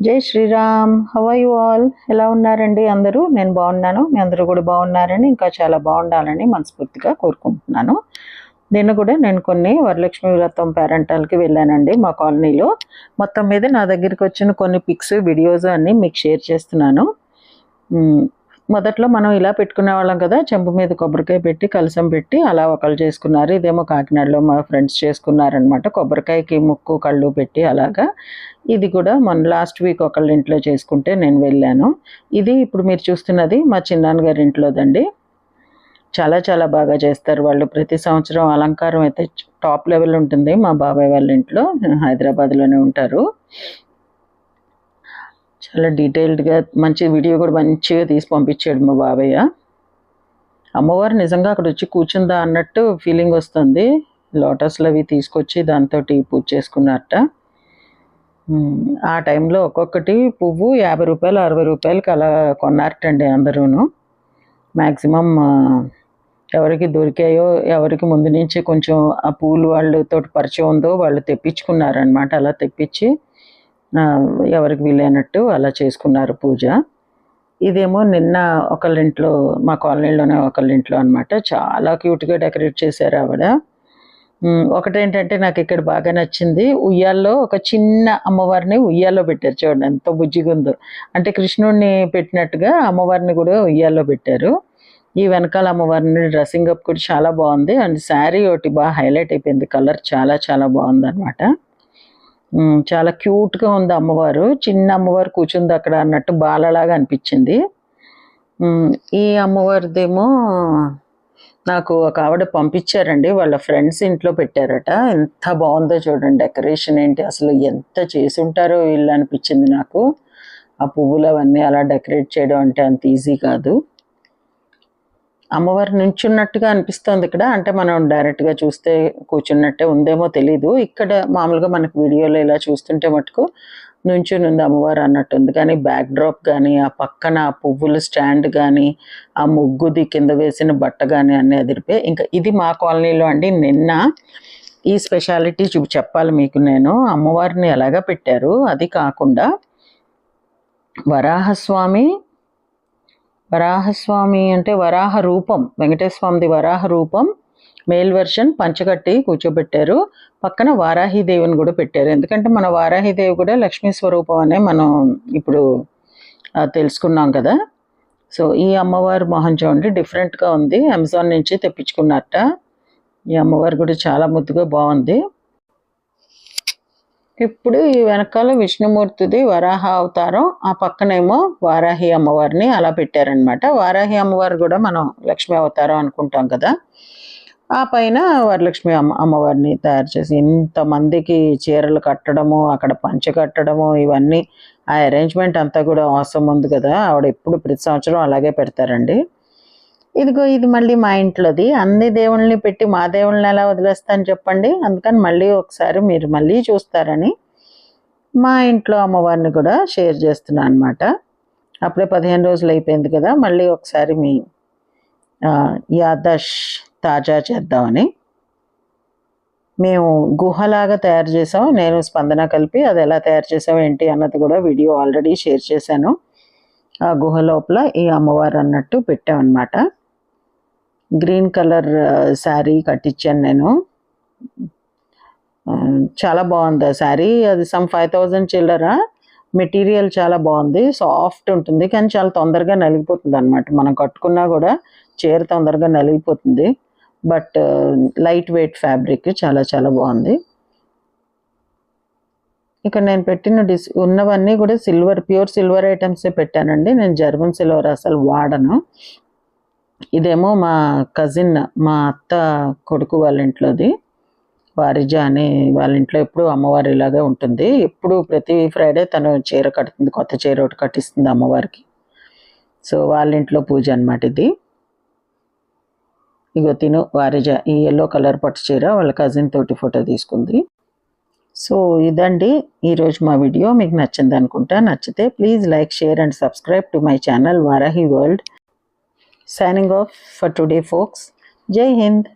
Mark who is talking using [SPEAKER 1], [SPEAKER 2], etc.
[SPEAKER 1] జై Sriram how you all ఎలా ఉన్నారండి అందరూ? నేను బాగున్నాను. మీ అందరూ కూడా బాగున్నారని ఇంకా చాలా బాగుండాలని మనస్ఫూర్తిగా కోరుకుంటున్నాను. నిన్న కూడా నేను కొన్ని వరలక్ష్మి వ్రతం పేరెంటాలకి వెళ్ళానండి మా కాలనీలో. మొత్తం మీద నా దగ్గరికి వచ్చిన కొన్ని పిక్స్ వీడియోస్ అన్నీ మీకు షేర్ చేస్తున్నాను. మొదట్లో మనం ఇలా పెట్టుకునే వాళ్ళం కదా చెంపు మీద కొబ్బరికాయ పెట్టి కలసం పెట్టి అలా ఒకళ్ళు చేసుకున్నారు. ఇదేమో కాకినాడలో మా ఫ్రెండ్స్ చేసుకున్నారనమాట కొబ్బరికాయకి ముక్కు కళ్ళు పెట్టి అలాగా. ఇది కూడా మొన్న లాస్ట్ వీక్ ఒకళ్ళ ఇంట్లో చేసుకుంటే నేను వెళ్ళాను. ఇది ఇప్పుడు మీరు చూస్తున్నది మా చిన్నాన్నగారి ఇంట్లోదండి. చాలా చాలా బాగా చేస్తారు వాళ్ళు. ప్రతి సంవత్సరం అలంకారం అయితే టాప్ లెవెల్ ఉంటుంది మా బాబాయ్ వాళ్ళ ఇంట్లో. హైదరాబాద్లోనే ఉంటారు. చాలా డీటెయిల్డ్గా మంచి వీడియో కూడా మంచిగా తీసి పంపించాడు మా బాబయ్య. అమ్మవారు నిజంగా అక్కడ వచ్చి కూర్చుందా అన్నట్టు ఫీలింగ్ వస్తుంది. లోటస్లు అవి తీసుకొచ్చి దాంతో పూజ చేసుకున్నట్ట. ఆ టైంలో ఒక్కొక్కటి పువ్వు యాభై రూపాయలు అరవై రూపాయలకి అలా కొన్నారటండి అందరూను. మ్యాక్సిమం ఎవరికి దొరికాయో ఎవరికి ముందు నుంచి కొంచెం ఆ పూలు వాళ్ళతో పరిచయం ఉందో వాళ్ళు తెప్పించుకున్నారనమాట అలా తెప్పించి ఎవరికి వీలైనట్టు అలా చేసుకున్నారు పూజ. ఇదేమో నిన్న ఒకళ్ళింట్లో మా కాలనీలోనే ఒకళ్ళింట్లో అనమాట చాలా క్యూట్గా డెకరేట్ చేశారు ఆవిడ. ఒకటేంటంటే నాకు ఇక్కడ బాగా నచ్చింది. ఉయ్యాల్లో ఒక చిన్న అమ్మవారిని ఉయ్యాల్లో పెట్టారు చూడండి ఎంత బుజ్జిగా ఉందో. అంటే కృష్ణుడిని పెట్టినట్టుగా అమ్మవారిని కూడా ఉయ్యాల్లో పెట్టారు. ఈ వెనకాల అమ్మవారిని డ్రెస్సింగ్ అప్ కూడా చాలా బాగుంది. అండ్ శారీ ఒకటి బాగా హైలైట్ అయిపోయింది కలర్ చాలా చాలా బాగుంది అనమాట చాలా క్యూట్గా ఉంది అమ్మవారు. చిన్న అమ్మవారు కూర్చుంది అక్కడ అన్నట్టు బాలలాగా అనిపించింది. ఈ అమ్మవారిదేమో నాకు ఒక ఆవిడ పంపించారండి. వాళ్ళ ఫ్రెండ్స్ ఇంట్లో పెట్టారట. ఎంత బాగుందో చూడండి డెకరేషన్ ఏంటి అసలు ఎంత చేసి ఉంటారో వీళ్ళు అనిపించింది నాకు. ఆ పువ్వులు అవన్నీ అలా డెకరేట్ చేయడం అంటే అంత ఈజీ కాదు. అమ్మవారు నించున్నట్టుగా అనిపిస్తుంది ఇక్కడ. అంటే మనం డైరెక్ట్గా చూస్తే కూర్చున్నట్టే ఉందేమో తెలీదు. ఇక్కడ మామూలుగా మనకు వీడియోలో ఇలా చూస్తుంటే మటుకు నుంచుని ఉంది అమ్మవారు అన్నట్టుంది కానీ బ్యాక్ డ్రాప్ కానీ ఆ పక్కన ఆ పువ్వుల స్టాండ్ కానీ ఆ ముగ్గుది కింద వేసిన బట్ట కానీ అన్నీ అదిరిపోయి ఇంకా ఇది మా కాలనీలో అండి. నిన్న ఈ స్పెషాలిటీ చూ చెప్పాలి మీకు నేను. అమ్మవారిని ఎలాగా పెట్టారు? అది కాకుండా వరాహస్వామి వరాహస్వామి అంటే వరాహ రూపం. వెంకటేశ్వర వరాహ రూపం. మేల్ వెర్షన్ పంచకట్టి కూర్చోబెట్టారు. పక్కన వారాహిదేవిని కూడా పెట్టారు. ఎందుకంటే మన వారాహిదేవి కూడా లక్ష్మీ స్వరూపం అనే మనం ఇప్పుడు తెలుసుకున్నాం కదా. సో ఈ అమ్మవారి మొహం చూడండి డిఫరెంట్గా ఉంది. అమెజాన్ నుంచి తెప్పించుకున్నట్ట. ఈ అమ్మవారు కూడా చాలా ముద్దుగా బాగుంది. ఇప్పుడు ఈ వెనకాల విష్ణుమూర్తిది వరాహ అవతారం ఆ పక్కనేమో వారాహి అమ్మవారిని అలా పెట్టారనమాట వారాహి అమ్మవారు కూడా మనం లక్ష్మీ అవతారం అనుకుంటాం కదా. ఆ పైన వరలక్ష్మి అమ్మ అమ్మవారిని తయారు చేసి ఇంతమందికి చీరలు కట్టడము అక్కడ పంచ కట్టడము ఇవన్నీ ఆ అరేంజ్మెంట్ అంతా కూడా అవసరం ఉంది కదా. ఆవిడ ఎప్పుడు ప్రతి సంవత్సరం అలాగే పెడతారండి. ఇదిగో ఇది మళ్ళీ మా ఇంట్లోది. అన్ని దేవుళ్ళని పెట్టి మా దేవుళ్ళని ఎలా వదిలేస్తాను చెప్పండి? అందుకని మళ్ళీ ఒకసారి మీరు మళ్ళీ చూస్తారని మా ఇంట్లో అమ్మవారిని కూడా షేర్ చేస్తున్నాను అనమాట అప్పుడే పదిహేను రోజులు అయిపోయింది కదా మళ్ళీ ఒకసారి మీ యాదాష్ యాదష్ తాజా చేద్దామని. మేము గుహలాగా తయారు చేసాం నేను స్పందన కలిపి అది ఎలా తయారు చేసాం ఏంటి అన్నది కూడా వీడియో ఆల్రెడీ షేర్ చేశాను. ఆ గుహ లోపల ఈ అమ్మవారు అన్నట్టు పెట్టామన్నమాట. గ్రీన్ కలర్ శారీ కట్టించాను నేను. చాలా బాగుంది ఆ శారీ. అది సమ్ ఫైవ్ థౌజండ్ చిల్లరా. మెటీరియల్ చాలా బాగుంది. సాఫ్ట్ ఉంటుంది కానీ చాలా తొందరగా నలిగిపోతుంది అనమాట మనం కట్టుకున్నా కూడా చీర తొందరగా నలిగిపోతుంది. బట్ లైట్ వెయిట్ ఫ్యాబ్రిక్ చాలా చాలా బాగుంది. ఇక్కడ నేను పెట్టిన డిస్ ఉన్నవన్నీ కూడా సిల్వర్ ప్యూర్ సిల్వర్ ఐటమ్సే పెట్టానండి. నేను జర్మన్ సిల్వర్ అసలు వాడను. ఇదేమో మా కజిన్ మా అత్త కొడుకు వాళ్ళ ఇంట్లోది. వారిజ అని వాళ్ళ ఇంట్లో ఎప్పుడు అమ్మవారి ఇలాగే ఉంటుంది. ఎప్పుడు ప్రతి ఫ్రైడే తను చీర కడుతుంది కొత్త చీర ఒకటి కట్టిస్తుంది అమ్మవారికి. సో వాళ్ళ ఇంట్లో పూజ అన్నమాట ఇది. ఇగో తిను వారిజ ఈ ఎల్లో కలర్ పట్టు చీర వాళ్ళ కజిన్ తోటి ఫోటో తీసుకుంది. సో ఇదండి ఈరోజు మా వీడియో మీకు నచ్చింది అనుకుంటా నచ్చితే please like share and subscribe to my channel Varahi world Signing off for today, folks. Jai Hind.